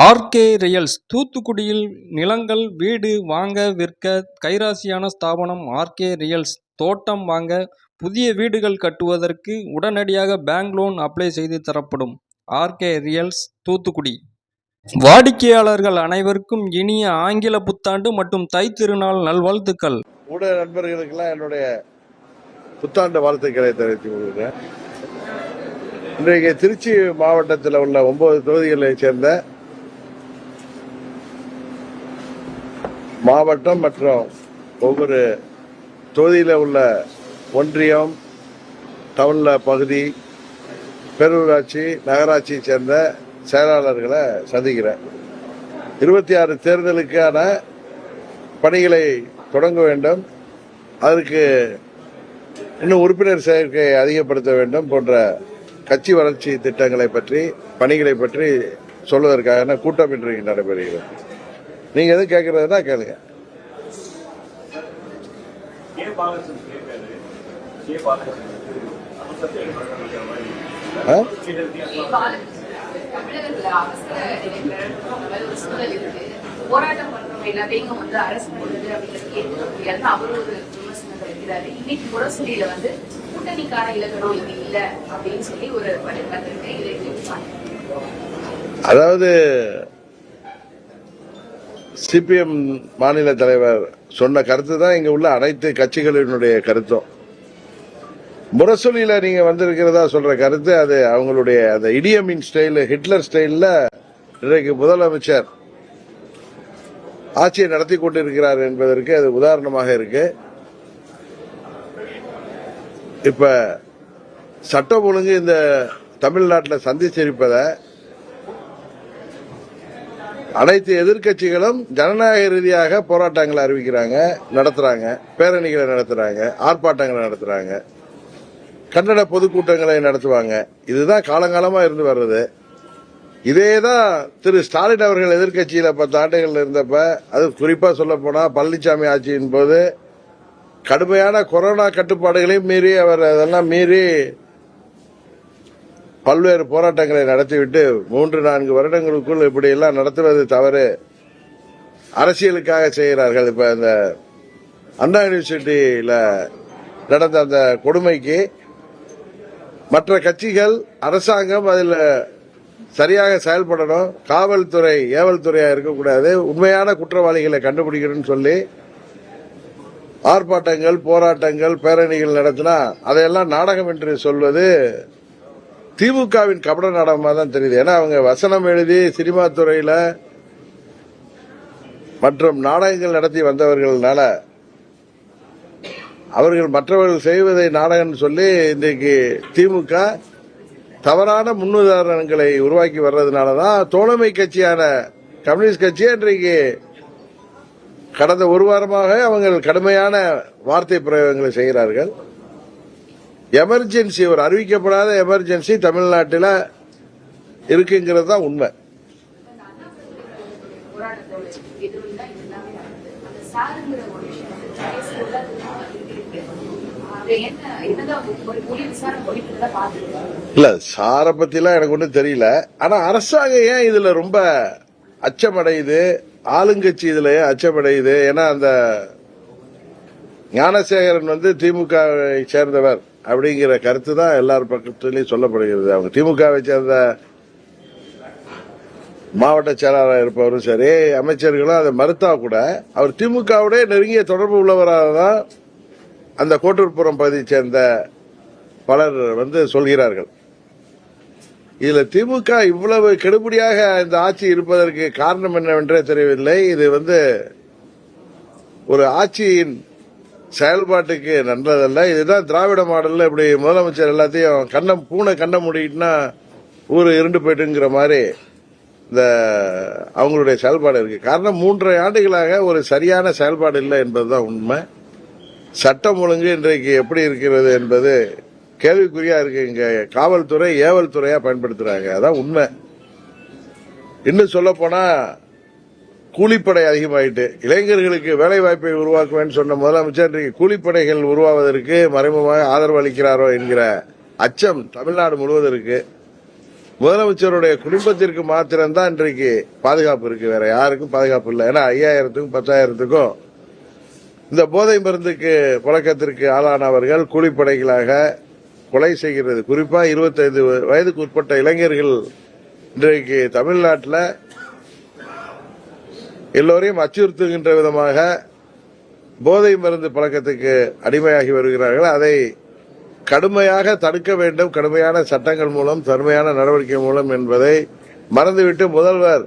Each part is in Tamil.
ஆர்கே ரியல்ஸ் தூத்துக்குடியில் நிலங்கள் வீடு வாங்க விற்க கைராசியான ஸ்தாபனம் ஆர்கே ரியல்ஸ். தோட்டம் வாங்க புதிய வீடுகள் கட்டுவதற்கு உடனடியாக பேங்க் லோன் அப்ளை செய்து தரப்படும். R K reals Thoothukudi. வாடிக்கையாளர்கள் அனைவருக்கும் இனிய ஆங்கில புத்தாண்டு மற்றும் தை திருநாள் நல்வாழ்த்துக்கள். ஊடக நண்பர்களுக்கெல்லாம் என்னுடைய புத்தாண்டு வாழ்த்துக்களை தெரிவித்துக் கொள்கிறேன். இன்றைக்கு திருச்சி மாவட்டத்தில் உள்ள ஒன்பது தொகுதிகளைச் சேர்ந்த மாவட்டம் மற்றும் ஒவ்வொரு தொகுதியில் உள்ள ஒன்றியம் டவுனில் பகுதி பேரூராட்சி நகராட்சியை சேர்ந்த செயலாளர்களை சந்திக்கிறேன். இருபத்தி ஆறு தேர்தலுக்கான பணிகளை தொடங்க வேண்டும். அதற்கு இன்னும் உறுப்பினர் சேர்க்கையை அதிகப்படுத்த வேண்டும் போன்ற கட்சி வளர்ச்சி திட்டங்களை பற்றி பணிகளை பற்றி சொல்வதற்கான கூட்டம் இன்றைக்கு நடைபெறுகிறது. நீங்க எதுவும் கேட்கறதுனா கேளுங்க. போராட்டம் பண்றவங்க எல்லாத்தையும் வந்து அரசு பண்ணுது அப்படிங்கிறது ஏற்றுக்க முடியாதுன்னு அவர் ஒரு விமர்சனத்தை வைக்கிறாரு இன்னைக்கு முரசொலியில வந்து கூட்டணிக்கார இலக்கணம் இங்க இல்ல அப்படின்னு சொல்லி ஒரு இதை பாக்குறீங்க? அதாவது சிபிஎம் மாநில தலைவர் சொன்ன கருத்து தான் இங்க உள்ள அனைத்து கட்சிகளினுடைய கருத்தும். முரசொலியில நீங்க வந்திருக்கிறதா சொல்ற கருத்து அது அவங்களுடைய அந்த இடியமின் ஸ்டைல் ஹிட்லர் ஸ்டைல்ல இன்றைக்கு முதலமைச்சர் ஆட்சியை நடத்தி கொண்டிருக்கிறார் என்பதற்கு அது உதாரணமாக இருக்கு. இப்ப சட்டம் ஒழுங்கு இந்த தமிழ்நாட்டில் சந்திச்சிருப்பதை அனைத்து எதிர்க்கட்சிகளும் ஜனநாயக ரீதியாக போராட்டங்களை அறிவிக்கிறாங்க நடத்துறாங்க பேரணிகளை நடத்துறாங்க ஆர்ப்பாட்டங்களை நடத்துறாங்க. கன்னட பொதுக்கூட்டங்களை நடத்துவாங்க. இதுதான் காலங்காலமா இருந்து வர்றது. இதேதான் திரு ஸ்டாலின் அவர்கள் எதிர்கட்சியில பத்து ஆண்டுகள் இருந்தப்ப அது குறிப்பா சொல்ல போனா பழனிசாமி ஆட்சியின் போது கடுமையான கொரோனா கட்டுப்பாடுகளையும் மீறி அவர் அதெல்லாம் மீறி பல்வேறு போராட்டங்களை நடத்திவிட்டு மூன்று நான்கு வருடங்களுக்குள் இப்படியெல்லாம் நடத்துவது தவறு. அரசியலுக்காக செய்கிறார்கள். இப்ப இந்த அண்ணா யூனிவர்சிட்டியில நடந்த அந்த கொடுமைக்கு மற்ற கட்சிகள் அரசாங்கம் அதில் சரியாக செயல்படணும். காவல்துறை ஏவல்துறையா இருக்கக்கூடாது. உண்மையான குற்றவாளிகளை கண்டுபிடிக்கணும்னு சொல்லி ஆர்ப்பாட்டங்கள் போராட்டங்கள் பேரணிகள் நடத்தினா அதையெல்லாம் நாடகம் என்று சொல்வது திமுகவின் கபட நாடகமா தான் தெரியுது. ஏன்னா அவங்க வசனம் எழுதி சினிமா துறையில மற்றும் நாடகங்கள் நடத்தி வந்தவர்கள்னால அவர்கள் மற்றவர்கள் செய்வதை நாடகம் சொல்லி இன்றைக்கு திமுக தவறான முன்னுதாரணங்களை உருவாக்கி வர்றதுனால தான் தோழமை கட்சியான கம்யூனிஸ்ட் கட்சி இன்றைக்கு கடந்த ஒரு வாரமாக அவங்கள் கடுமையான வார்த்தை பிரயோகங்களை செய்கிறார்கள். எமர்ஜென்சி ஒரு அறிவிக்கப்படாத எமர்ஜென்சி தமிழ்நாட்டில் இருக்குங்கிறது தான் உண்மை. போராட்டத்தோட சாரை தான் இல்ல சார பத்திலாம் எனக்கு ஒன்றும் தெரியல. ஆனா அரசாங்கம் ஏன் இதுல ரொம்ப அச்சமடையுது? ஆளுங்கட்சி இதுல ஏன் அச்சமடையுது? ஏன்னா அந்த ஞானசேகரன் வந்து திமுக சேர்ந்தவர். அப்படிங்கிற கருத்து தான் எல்லார் பக்கத்திலையும் சொல்லப்படுகிறது. அவங்க திமுகவை சேர்ந்த மாவட்ட செயலாளராக இருப்பவரும் சரி அமைச்சர்களும் அதை மறுத்தா கூட அவர் திமுகவுடைய நெருங்கிய தொடர்பு உள்ளவராக தான் அந்த கோட்டூர்புரம் பகுதியை சேர்ந்த பலர் வந்து சொல்கிறார்கள். இதுல திமுக இவ்வளவு கெடுபடியாக இந்த ஆட்சி இருப்பதற்கு காரணம் என்னவென்றே தெரியவில்லை. இது வந்து ஒரு ஆட்சியின் செயல்பாட்டுக்கு நல்லதல்ல இதுதான் திராவிட மாடல்ல இப்படி முதலமைச்சர் எல்லாத்தையும் கண்ணம் பூனை கண்ண முடிட்டுனா ஊர் இருண்டு போயிட்டுங்கிற மாதிரி இந்த அவங்களுடைய செயல்பாடு இருக்கு. காரணம் மூன்றரை ஆண்டுகளாக ஒரு சரியான செயல்பாடு இல்லை என்பதுதான் உண்மை. சட்டம் ஒழுங்கு இன்றைக்கு எப்படி இருக்கிறது என்பது கேள்விக்குறியா இருக்கு. இங்க காவல்துறை ஏவல் துறையா பயன்படுத்துறாங்க. அதான் உண்மை. இன்னும் சொல்ல போனா கூலிப்படை அதிகமாயிட்டு இளைஞர்களுக்கு வேலை வாய்ப்பை உருவாக்குவேன்னு சொன்ன முதலமைச்சர் இன்றைக்கு கூலிப்படைகள் உருவாவதற்கு மறைமுகமாக ஆதரவு அளிக்கிறாரோ என்கிற அச்சம் தமிழ்நாடு முழுவதும் இருக்கு. முதலமைச்சருடைய குடும்பத்திற்கு மாத்திரம்தான் இன்றைக்கு பாதுகாப்பு இருக்கு. வேற யாருக்கும் பாதுகாப்பு இல்லை. ஏன்னா ஐயாயிரத்துக்கும் பத்தாயிரத்துக்கும் இந்த போதை மருந்துக்கு பழக்கத்திற்கு ஆளானவர்கள் கூலிப்படைகளாக கொலை செய்கிறது. குறிப்பாக இருபத்தைந்து வயதுக்கு உட்பட்ட இளைஞர்கள் இன்றைக்கு தமிழ்நாட்டில் எல்லோரையும் அச்சுறுத்துகின்ற விதமாக போதை மருந்து பழக்கத்துக்கு அடிமையாகி வருகிறார்கள். அதை கடுமையாக தடுக்க வேண்டும். கடுமையான சட்டங்கள் மூலம் தன்மையான நடவடிக்கை மூலம் என்பதை மறந்துவிட்டு முதல்வர்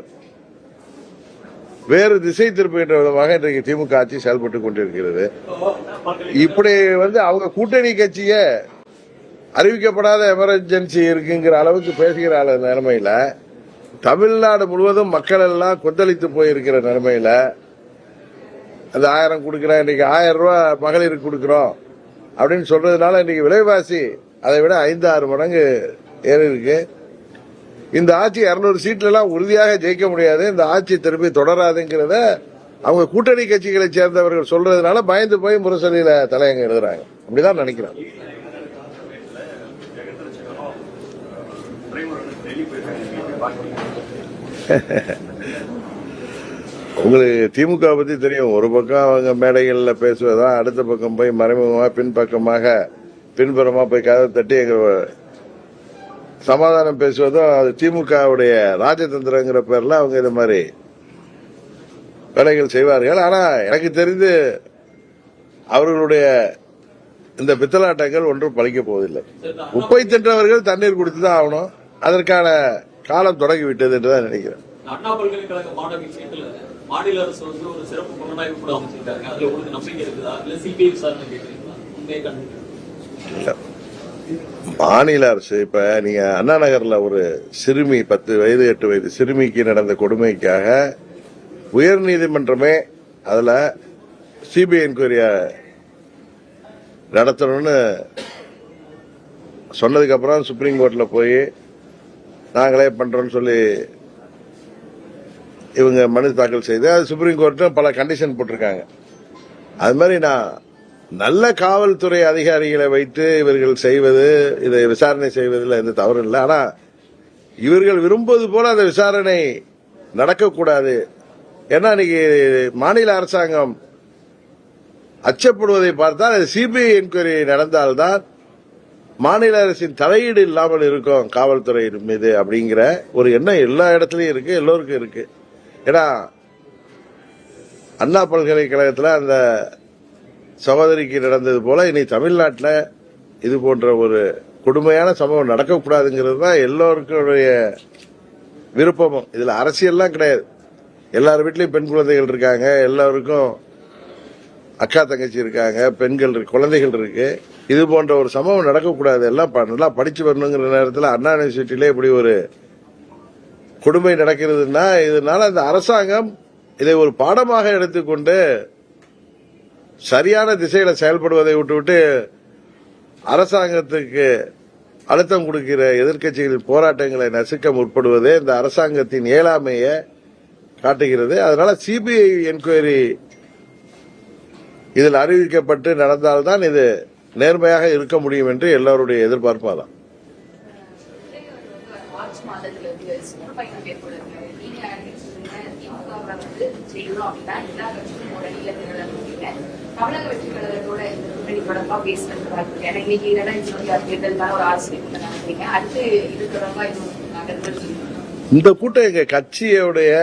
வேறு திசை திருப்புகின்ற விதமாக இன்றைக்கு திமுக ஆட்சி செயல்பட்டுக் கொண்டிருக்கிறது. இப்படி வந்து அவங்க கூட்டணி கட்சிய அறிவிக்கப்படாத எமர்ஜென்சி இருக்குங்கிற அளவுக்கு பேசுகிற அளவு நிலைமையில தமிழ்நாடு முழுவதும் மக்கள் எல்லாம் கொந்தளித்து போயிருக்கிற நிலைமையில அந்த ஆயிரம் கொடுக்கிறேன் இன்னைக்கு ஆயிரம் ரூபா மகளிருக்கு கொடுக்குறோம் அப்படின்னு சொல்றதுனால இன்னைக்கு விலைவாசி அதை விட ஐந்து ஆறு மடங்கு ஏறி இருக்கு. இந்த ஆட்சி இரநூறு சீட்ல எல்லாம் உறுதியாக ஜெயிக்க முடியாது. இந்த ஆட்சி திருப்பி தொடராதுங்கிறத அவங்க கூட்டணி கட்சிகளை சேர்ந்தவர்கள் சொல்றதுனால பயந்து போய் முரசொலியில தலையங்க எழுதுறாங்க. அப்படிதான் நினைக்கிறேன். உங்களுக்கு திமுக பத்தி தெரியும். ஒரு பக்கம் அவங்க மேடைகள்ல பேசுவதா அடுத்த பக்கம் போய் மறைமுகமா பின்பக்கமாக பின்புறமா போய் கதவை தட்டி எங்க சமாதானம் பேசுவதும் அது திமுகவுடைய ராஜதந்திரங்கிற பேர்ல அவங்க இது மாதிரி வேலைகள் செய்வார்கள். ஆனா எனக்கு தெரிந்து அவர்களுடைய இந்த பித்தலாட்டங்கள் ஒன்றும் பழிக்க போவதில்லை. உப்பை தின்றவர்கள் தண்ணீர் குடித்துதான் ஆகணும். அதற்கான காலம் தொடங்கி விட்டது என்றுதான் நினைக்கிறேன். அண்ணா பல்கலைக்கழக மாணவி விஷயத்துல மாநில அரசு வந்து ஒரு சிறப்பு புலனாய்வு கூட அமைச்சிருக்காங்க. அதுல உங்களுக்கு நம்பிக்கை இருக்குதா? இல்ல சிபிஐ விசாரணை கேட்குறீங்களா? உண்மையை மாநில அரசு இப்ப நீங்க அண்ணா நகர்ல ஒரு சிறுமி பத்து வயது எட்டு வயது சிறுமிக்கு நடந்த கொடுமைக்காக உயர் நீதிமன்றமே அதுல சிபிஐ என்கொயரிய நடத்தணும்னு சொன்னதுக்கு அப்புறம் சுப்ரீம் கோர்ட்ல போய் நாங்களே பண்றோம்னு சொல்லி இவங்க மனு தாக்கல் செய்து அது சுப்ரீம் கோர்ட்டும் பல கண்டிஷன் போட்டிருக்காங்க. அது மாதிரி நான் நல்ல காவல்துறை அதிகாரிகளை வைத்து இவர்கள் செய்வது இதை விசாரணை செய்வதில் எந்த தவறும் இல்லை. ஆனால் இவர்கள் விரும்புவது போல அந்த விசாரணை நடக்கக்கூடாது. ஏன்னா இன்னைக்கு மாநில அரசாங்கம் அச்சப்படுவதை பார்த்தால் அது சிபிஐ என்கொயரி நடந்தால்தான் மாநில அரசின் தலையீடு இல்லாமல் இருக்கும் காவல்துறை மீது அப்படிங்கிற ஒரு எண்ணம் எல்லா இடத்துலையும் இருக்கு எல்லோருக்கும் இருக்கு. ஏன்னா அண்ணா பல்கலைக்கழகத்தில் அந்த சகோதரிக்கு நடந்தது போல இனி தமிழ்நாட்டில் இது போன்ற ஒரு கொடுமையான சம்பவம் நடக்கக்கூடாதுங்கிறது தான் எல்லோருக்குடைய விருப்பமும். இதில் அரசியல்லாம் கிடையாது. எல்லார் வீட்லேயும் பெண் குழந்தைகள் இருக்காங்க எல்லாருக்கும் அக்கா தங்கச்சி இருக்காங்க பெண்கள் குழந்தைகள் இருக்குது இது போன்ற ஒரு சம்பவம் நடக்கக்கூடாது. எல்லாம் ப- நல்லா படிச்சு வரணுங்கிற நேரத்தில் அண்ணா யூனிவர்சிட்டியிலே இப்படி ஒரு கொடுமை நடக்கிறதுனா இதனால இந்த அரசாங்கம் இதை ஒரு பாடமாக எடுத்துக்கொண்டு சரியான திசையில செயல்படுவதை விட்டுவிட்டு அரசாங்கத்துக்கு அழுத்தம் கொடுக்கிற எதிர்க்கட்சிகளின் போராட்டங்களை நசுக்க முற்படுவதே இந்த அரசாங்கத்தின் இயலாமையை காட்டுகிறது. அதனால சிபிஐ என்கொயரி இதில் அறிவிக்கப்பட்டு நடந்தால்தான் இது நேர்மையாக இருக்க முடியும் என்று எல்லோருடைய எதிர்பார்ப்பு அதான். மார்ச் மாதத்துல இருந்து சுற்றுப்பயணம் மேற்கொள்ளுங்க நீங்க அறிவிச்சிருந்த திமுக வந்து செய்யணும் அப்படின்னா எல்லா கட்சியும் ஒரு அணியில திரளணுங்க தமிழக வெற்றி கழகத்தோட இந்த கூட்டணி தொடர்பா பேசுறது வாய்ப்பு ஏன்னா இன்னைக்கு இல்லைன்னா இன்னொரு தேர்தலுக்கான ஒரு ஆலோசனை கூட்டம் நடத்துறீங்க அடுத்து இது தொடர்பா இன்னும் நகர்வுகள் செய்யணும் இந்த கூட்டம் எங்க கட்சியுடைய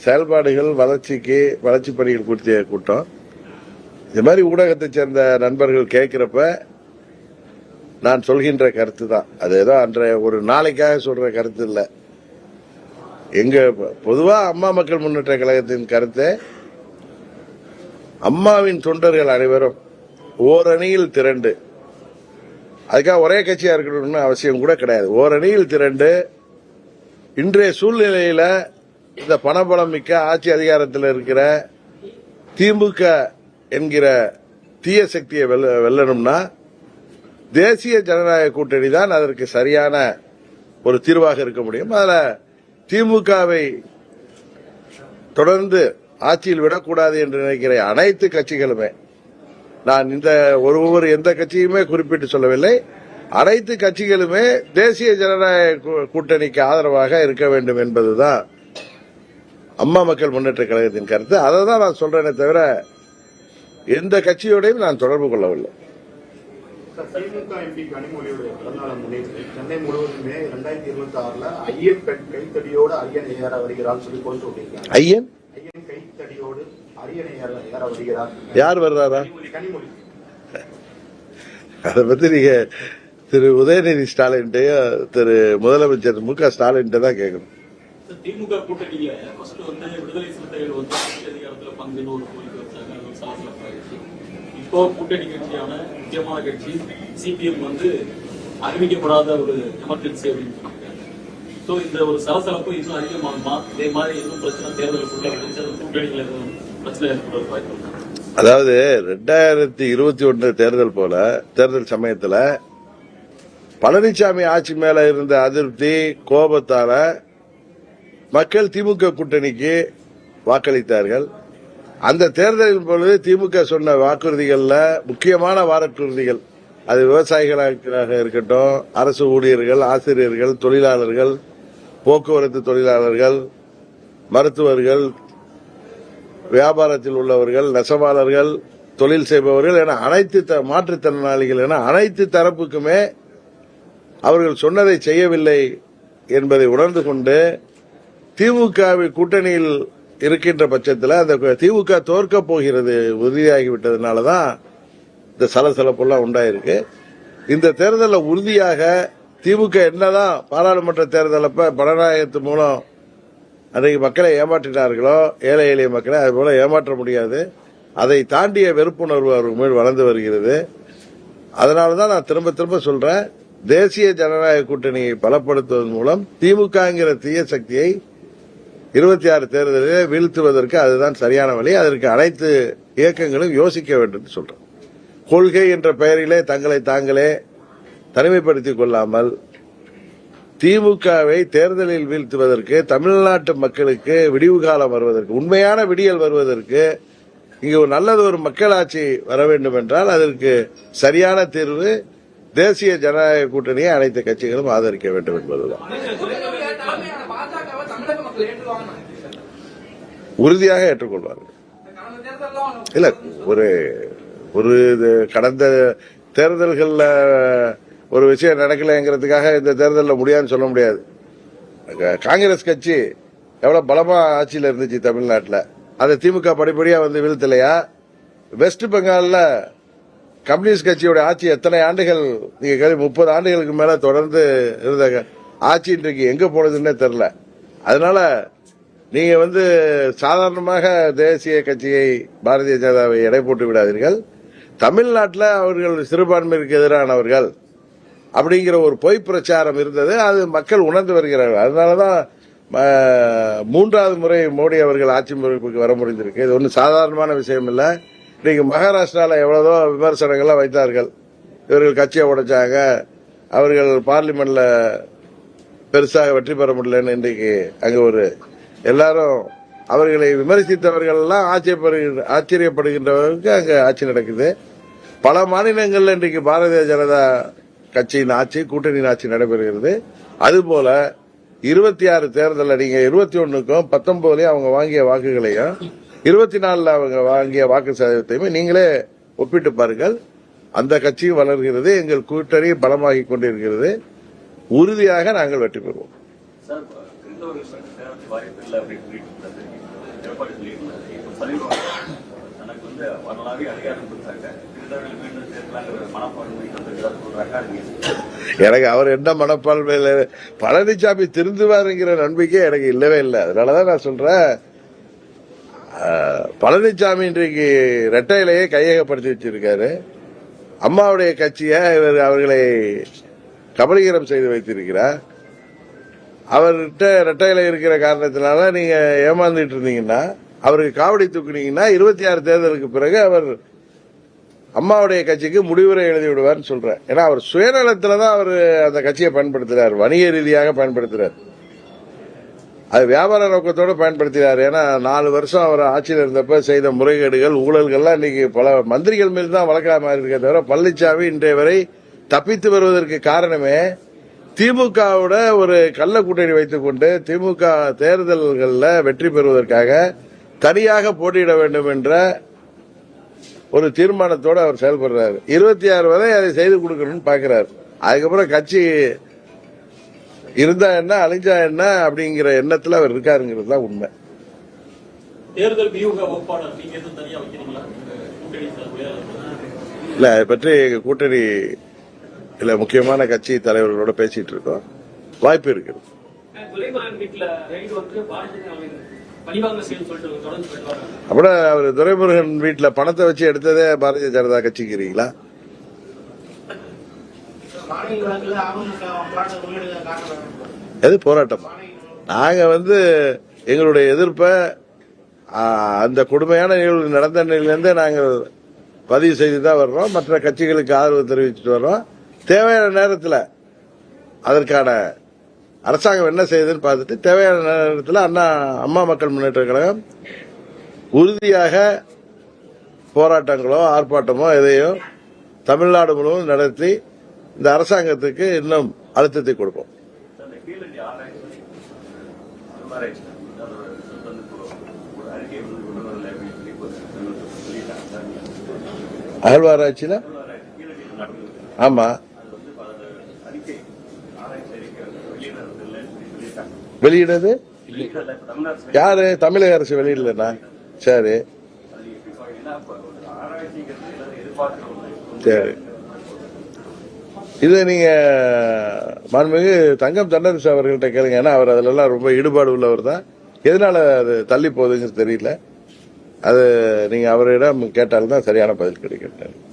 செயல்பாடுகள் வளர்ச்சிக்கு வளர்ச்சி பணிகள் குறித்த கூட்டம். இது மாதிரி ஊடகத்தை சேர்ந்த நண்பர்கள் கேட்கிறப்ப நான் சொல்கின்ற கருத்து தான் அது ஏதோ அன்றைய ஒரு நாளைக்காக சொல்ற கருத்து இல்லை. எங்க பொதுவா அம்மா மக்கள் முன்னேற்ற கழகத்தின் கருத்து அம்மாவின் தொண்டர்கள் அனைவரும் ஓரணியில் திரண்டு அதுக்காக ஒரே கட்சியா இருக்கணும்னு அவசியம் கூட கிடையாது. ஓரணியில் திரண்டு இன்றைய சூழ்நிலையில இந்த பணபலம் மிக்க ஆட்சி அதிகாரத்தில் இருக்கிற திமுக என்கிற தீய சக்தியை வெல்ல வெல்லணும்னா தேசிய ஜனநாயக கூட்டணி தான் அதற்கு சரியான ஒரு தீர்வாக இருக்க முடியும். அதில் திமுகவை தொடர்ந்து ஆட்சியில் விடக்கூடாது என்று நினைக்கிற அனைத்து கட்சிகளுமே நான் இந்த ஒரு ஒவ்வொரு எந்த கட்சியுமே குறிப்பிட்டு சொல்லவில்லை. அனைத்து கட்சிகளுமே தேசிய ஜனநாயக கூ- கூட்டணிக்கு ஆதரவாக இருக்க வேண்டும் என்பதுதான் அம்மா மக்கள் முன்னேற்ற கழகத்தின் கருத்து. அதை தான் நான் சொல்றேனே தவிர எந்த கட்சியோடையும் நான் தொடர்பு கொள்ளவில்லை. திமுக எம்பி கனிமொழியுடைய பிறந்தநாளை முன்னிட்டு சென்னை முழுவதுமே இரண்டாயிரத்தி இருபத்தி ஆறுல ஐயன் பெண் கைத்தடியோடு அரியணை ஏற வருகிறான்னு சொல்லி கோரிக்கை விட்டிருக்காங்க ஐயன்? ஐயன் கைத்தடியோடு அரியணை ஏற ஏற வருகிறார். யார் வர்றாரா? கனிமொழி அதை பத்தி நீங்க திரு உதயநிதி ஸ்டாலின்ட்டையோ திரு முதலமைச்சர் மு க ஸ்டாலின்ட்ட தான் கேட்கணும். திமுக கூட்டணியில வந்து விடுதலை சிறுத்தைகள் வந்து அதிகாரத்துல பங்குன்னு ஒரு கோரிக்கை வச்சாங்க அது ஒரு சலசலப்பாயிருச்சு இப்போ கூட்டணி கட்சியான முக்கியமான கட்சி சிபிஎம் வந்து அறிவிக்கப்படாத ஒரு எமர்ஜென்சி அப்படின்னு சொல்லியிருக்காங்க. ஸோ இந்த ஒரு சலசலப்பு இன்னும் அதிகமாகுமா? இதே மாதிரி இன்னும் பிரச்சனை தேர்தல் கூட்டணி கூட்டணிகள் எதுவும் பிரச்சனை ஏற்படுறது வாய்ப்பு அதாவது ரெண்டாயிரத்தி இருபத்தி ஒன்று தேர்தல் போல தேர்தல் சமயத்தில் பழனிசாமி ஆட்சி மேல இருந்த அதிருப்தி கோபத்தால மக்கள் திமுக கூட்டணிக்கு வாக்களித்தார்கள். அந்த தேர்தலின் பொழுது திமுக சொன்ன வாக்குறுதிகளில் முக்கியமான வாக்குறுதிகள். அது விவசாயிகளாக இருக்கட்டும் அரசு ஊழியர்கள் ஆசிரியர்கள் தொழிலாளர்கள் போக்குவரத்து தொழிலாளர்கள் மருத்துவர்கள் வியாபாரத்தில் உள்ளவர்கள் நெசவாளர்கள் தொழில் செய்பவர்கள் என அனைத்து த- மாற்றுத்திறனாளிகள் என அனைத்து தரப்புக்குமே அவர்கள் சொன்னதை செய்யவில்லை என்பதை உணர்ந்து கொண்டு திமுகவை கூட்டணியில் இருக்கின்ற பட்சத்தில் அந்த திமுக தோற்க போகிறது உறுதியாகிவிட்டதுனால தான் இந்த சலசலப்பெல்லாம் உண்டாயிருக்கு. இந்த தேர்தலில் உறுதியாக திமுக என்னதான் பாராளுமன்ற தேர்தலப்ப பணநாயகத்து மூலம் அன்றைக்கு மக்களை ஏமாற்றினார்களோ ஏழை எளிய மக்களை அது போல ஏமாற்ற முடியாது. அதை தாண்டிய வெறுப்புணர்வு அவர்கள் மேல் வளர்ந்து வருகிறது. அதனால தான் நான் திரும்ப திரும்ப சொல்றேன் தேசிய ஜனநாயக கூட்டணியை பலப்படுத்துவதன் மூலம் திமுகங்கிற தீய சக்தியை இருபத்தி ஆறு தேர்தலிலே வீழ்த்துவதற்கு அதுதான் சரியான வழி. அதற்கு அனைத்து இயக்கங்களும் யோசிக்க வேண்டும் சொல்றோம். கொள்கை என்ற பெயரிலே தங்களை தாங்களே தனிமைப்படுத்திக் கொள்ளாமல் திமுகவை தேர்தலில் வீழ்த்துவதற்கு தமிழ்நாட்டு மக்களுக்கு விடிவு காலம் வருவதற்கு உண்மையான விடியல் வருவதற்கு இங்கு ஒரு நல்லது ஒரு மக்களாட்சி வர வேண்டும் என்றால் அதற்கு சரியான தீர்வு தேசிய ஜனநாயக கூட்டணியை அனைத்து கட்சிகளும் ஆதரிக்க வேண்டும் என்பதுதான் தலைமையான பாஜகவை தமிழக மக்கள் ஏற்றுவாங்கன்னு உறுதியாக ஏற்றுக்கொள்வார்கள். இல்ல ஒரு ஒரு இது கடந்த தேர்தல்கள்ல ஒரு விஷயம் நடக்கலைங்கிறதுக்காக இந்த தேர்தலில் முடியாதுன்னு சொல்ல முடியாது. காங்கிரஸ் கட்சி எவ்வளவு பலமா ஆட்சியில் இருந்துச்சு தமிழ்நாட்டில். அதை திமுக படிப்படியா வந்து வீழ்த்தலையா? வெஸ்ட் பெங்கால்ல கம்யூனிஸ்ட் கட்சியோட ஆட்சி எத்தனை ஆண்டுகள்? நீங்க கேள்வி முப்பது ஆண்டுகளுக்கு மேல தொடர்ந்து இருந்த ஆட்சி இன்றைக்கு எங்க போனதுன்னே தெரியல. அதனால நீங்க வந்து சாதாரணமாக தேசிய கட்சியை பாரதிய ஜனதாவை எடை போட்டு விடாதீர்கள். தமிழ்நாட்டில் அவர்கள் சிறுபான்மையிற்கு எதிரானவர்கள் அப்படிங்கிற ஒரு பொய் பிரச்சாரம் இருந்தது. அது மக்கள் உணர்ந்து வருகிறார்கள். அதனாலதான் மூன்றாவது முறை மோடி அவர்கள் ஆட்சி முறைப்புக்கு வர முடிந்திருக்கு. இது ஒன்றும் சாதாரணமான விஷயம் இல்லை. இன்னைக்கு மகாராஷ்டிராவில் எவ்வளவோ விமர்சனங்கள்லாம் வைத்தார்கள். இவர்கள் கட்சியை உடைச்சாங்க. அவர்கள் பார்லிமெண்ட்ல பெருசாக வெற்றி பெற முடியலன்னு இன்றைக்கு அங்கே ஒரு எல்லாரும் அவர்களை விமர்சித்தவர்கள் எல்லாம் ஆச்சரியப்படுகின்ற ஆச்சரியப்படுகின்றவர்களுக்கு அங்கே ஆட்சி நடக்குது. பல மாநிலங்களில் இன்றைக்கு பாரதிய ஜனதா கட்சியின் ஆட்சி கூட்டணியின் ஆட்சி நடைபெறுகிறது. அதுபோல இருபத்தி ஆறு தேர்தலில் நீங்க இருபத்தி ஒன்னுக்கும் பத்தொன்பதுலயும் அவங்க வாங்கிய வாக்குகளையும் இருபத்தி நாலுல அவங்க வாங்கிய வாக்கு சதவீதத்தையுமே நீங்களே ஒப்பிட்டு பாருங்கள். அந்த கட்சியும் வளர்கிறது எங்கள் கூட்டணி பலமாகி கொண்டிருக்கிறது. உறுதியாக நாங்கள் வெற்றி பெறுவோம். சார் வாய்ப்பு இல்லை அப்படின்னு சொல்லிட்டு இருந்தாரு. எடப்பாடி சொல்லியிருந்தாரு இப்போ சமீபம் தனக்கு வந்து வரலாறு அதிகாரம் கொடுத்தாங்க. கிறிஸ்தவர்கள் மீண்டும் சேர்க்கலாங்கிற மனப்பான்மை வந்திருக்கிறார் சொல்றாங்க எனக்கு அவர் என்ன மனப்பான்மையில பழனிசாமி திருந்துவாருங்கிற நம்பிக்கை எனக்கு இல்லவே இல்லை. அதனாலதான் நான் சொல்றேன் பழனிசாமி இன்றைக்கு ரெட்டையிலேயே கையகப்படுத்தி வச்சிருக்காரு. அம்மாவுடைய கட்சியை இவர் அவர்களை கபலீகரம் செய்து வைத்திருக்கிறார். அவர்கிட்ட ரெட்டையில இருக்கிற காரணத்தினால நீங்க ஏமாந்துட்டு இருந்தீங்கன்னா அவருக்கு காவடி தூக்குனீங்கன்னா இருபத்தி ஆறு தேர்தலுக்கு பிறகு அவர் அம்மாவுடைய கட்சிக்கு முடிவுரை எழுதி விடுவார்னு சொல்றேன். ஏன்னா அவர் சுயநலத்துல தான் அவர் அந்த கட்சியை பயன்படுத்துறார். வணிக ரீதியாக பயன்படுத்துறார். அது வியாபார நோக்கத்தோடு பயன்படுத்தினார். ஏன்னா நாலு வருஷம் அவர் ஆட்சியில் இருந்தப்ப செய்த முறைகேடுகள் ஊழல்கள்லாம் இன்னைக்கு பல மந்திரிகள் மீது தான் வழக்கா மாறி இருக்கே தவிர பழனிசாமி இன்றைய வரை தப்பித்து வருவதற்கு காரணமே திமுகவோட ஒரு கள்ள கூட்டணி வைத்துக் கொண்டு திமுக தேர்தல்களில் வெற்றி பெறுவதற்காக தனியாக போட்டியிட வேண்டும் என்ற ஒரு தீர்மானத்தோடு அவர் செயல்படுறாரு. இருபத்தி ஆறு வரை அதை செய்து கொடுக்கணும்னு பாக்குறாரு. அதுக்கப்புறம் கட்சி இருந்தா என்ன அழிஞ்சா என்ன அப்படிங்கிற எண்ணத்துல அவர் இருக்காருங்கிறது தான் உண்மை. தேர்தல் வியூக வகுப்பாளர் நீங்க எதுவும் தனியா வைக்கிறீங்களா? கூட்டணி சார்பில்? இல்ல அதை பற்றி கூட்டணி இல்ல முக்கியமான கட்சி தலைவர்களோட பேசிட்டு இருக்கோம். வாய்ப்பு வராங்க அப்புறம் அவர் துரைமுருகன் வீட்டுல பணத்தை வச்சு எடுத்ததே பாரதிய ஜனதா கட்சிக்கிறீங்களா எது போராட்டம்? நாங்க வந்து எங்களுடைய எதிர்ப்பை அந்த கொடுமையான நிகழ்வு நடந்த நிலையிலிருந்தே நாங்கள் பதிவு செய்து தான் வர்றோம். மற்ற கட்சிகளுக்கு ஆதரவு தெரிவிச்சுட்டு வர்றோம். தேவையான நேரத்தில் அதற்கான அரசாங்கம் என்ன செய்யுதுன்னு பார்த்துட்டு தேவையான நேரத்தில் அண்ணா அம்மா மக்கள் முன்னேற்ற கழகம் உறுதியாக போராட்டங்களோ ஆர்ப்பாட்டமோ எதையோ தமிழ்நாடு முழுவதும் நடத்தி இந்த அரசாங்கத்துக்கு இன்னும் அழுத்தத்தை கொடுப்போம். அகழ்வாராய்ச்சியில? ஆமா ஆராய்ச்சி ஆராய்ச்சி அதோட வந்து ஒரு அறிக்கை வந்து கொண்டு வரல அப்படின்னு சொல்லி ஒரு சொல்லிட்டாங்க அகழ்வாராய்ச்சியில ஆராய்ச்சி கீழடி நடந்தது ஆமா அது வந்து அதோட அறிக்கை ஆராய்ச்சி அறிக்கை வந்து வெளியிடறது இல்லைன்னு சொல்லி வெளியிடது? வெளியிடுறது யாரு? தமிழக அரசு வெளியிடலண்ணா? சரி. சரி. இது நீங்க மாண்புமிகு தங்கம் தென்னரசு அவர்கள்ட்ட கேளுங்க. ஏன்னா அவர் அதுலலாம் ரொம்ப ஈடுபாடு உள்ளவர் தான். எதனால அது தள்ளி போகுதுங்கிறது தெரியல. அது நீங்க அவரிடம் கேட்டால்தான் சரியான பதில் கிடைக்கும்.